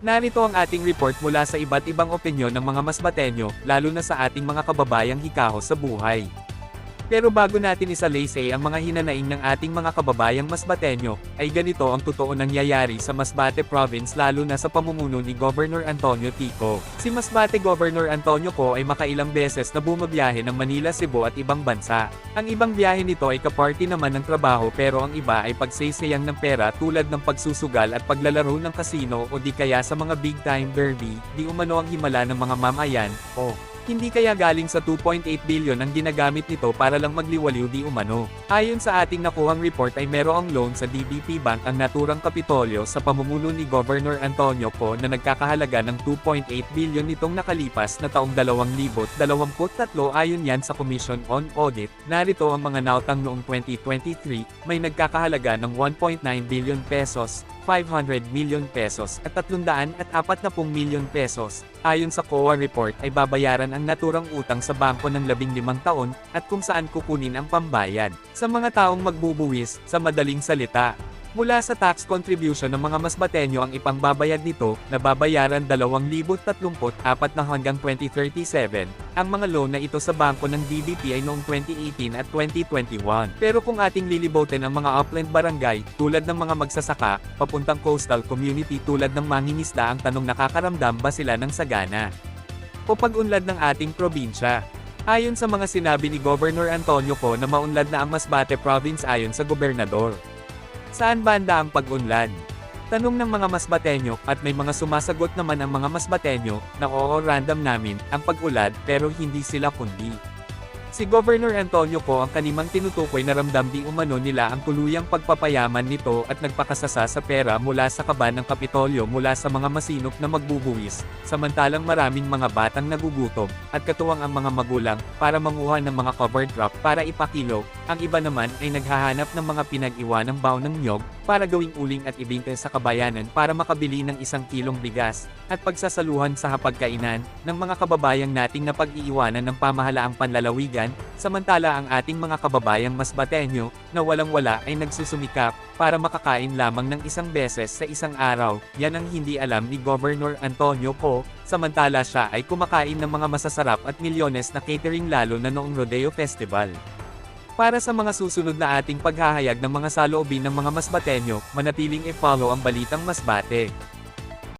Narito ang ating report mula sa iba't ibang opinyon ng mga masbatenyo, lalo na sa ating mga kababayang hikaho sa buhay. Pero bago natin isalaysay ang mga hinanaing ng ating mga kababayang masbatenyo, ay ganito ang totoo nangyayari sa Masbate Province lalo na sa pamumuno ni Governor Antonio Tico. Si Masbate Governor Antonio Co ay makailang beses na bumabiyahe ng Manila, Cebu at ibang bansa. Ang ibang biyahe nito ay kaparty naman ng trabaho pero ang iba ay pagsaysayang ng pera tulad ng pagsusugal at paglalaro ng kasino o di kaya sa mga big time derby, di umano ang himala ng mga mamayan, o hindi kaya galing sa 2.8 billion ang ginagamit nito para lang magliwaliw di umano. Ayon sa ating nakuhang report ay merong loan sa DBP Bank ang naturang kapitolyo sa pamumuno ni Governor Antonio Co na nagkakahalaga ng 2.8 billion nitong nakalipas na taong 2023 ayon yan sa Commission on Audit. Narito ang mga nautang noong 2023, may nagkakahalaga ng 1.9 billion pesos, 500 million pesos at 340 million pesos. Ayon sa COA report ay babayaran ang naturang utang sa bangko ng 15 taon at kung saan kukunin ang pambayad. Sa mga taong magbubuwis, sa madaling salita, Mula sa tax contribution ng mga masbatenyo ang ipangbabayad nito, na babayaran 2,034 na hanggang 2037. Ang mga loan na ito sa bangko ng DBP ay noong 2018 at 2021. Pero kung ating lilibotin ang mga upland barangay, tulad ng mga magsasaka, papuntang coastal community tulad ng mangingisda ang tanong nakakaramdam ba sila ng sagana? O pag-unlad ng ating probinsya? Ayon sa mga sinabi ni Governor Antonio Co na maunlad na ang Masbate Province ayon sa gobernador. Saan banda ang pag-unlad? Tanong ng mga masbatenyo, at may mga sumasagot naman ang mga masbatenyo, na oo random namin, ang pag-ulad, pero hindi sila kundi. Si Governor Antonio Co ang kanimang tinutukoy na ramdam di umano nila ang tuluyang pagpapayaman nito at nagpakasasa sa pera mula sa kaban ng Kapitolyo mula sa mga masinop na magbubuwis, samantalang maraming mga batang nagugutom, at katuwang ang mga magulang, para manguha ng mga covered crop para ipakilo, ang iba naman ay naghahanap ng mga pinag-iwanang baon ng nyog, para gawing uling at ibinte sa kabayanan para makabili ng isang kilong bigas, at pagsasaluhan sa hapagkainan, ng mga kababayang nating napag-iiwanan ng pamahalaang panlalawigan, samantala ang ating mga kababayang mas batenyo, na walang-wala ay nagsusumikap, para makakain lamang ng isang beses sa isang araw, yan ang hindi alam ni Governor Antonio Co, samantala siya ay kumakain ng mga masasarap at milyones na catering lalo na noong Rodeo Festival. Para sa mga susunod na ating paghahayag ng mga saloobin ng mga masbatenyo, manatiling i-follow ang Balitang Masbate.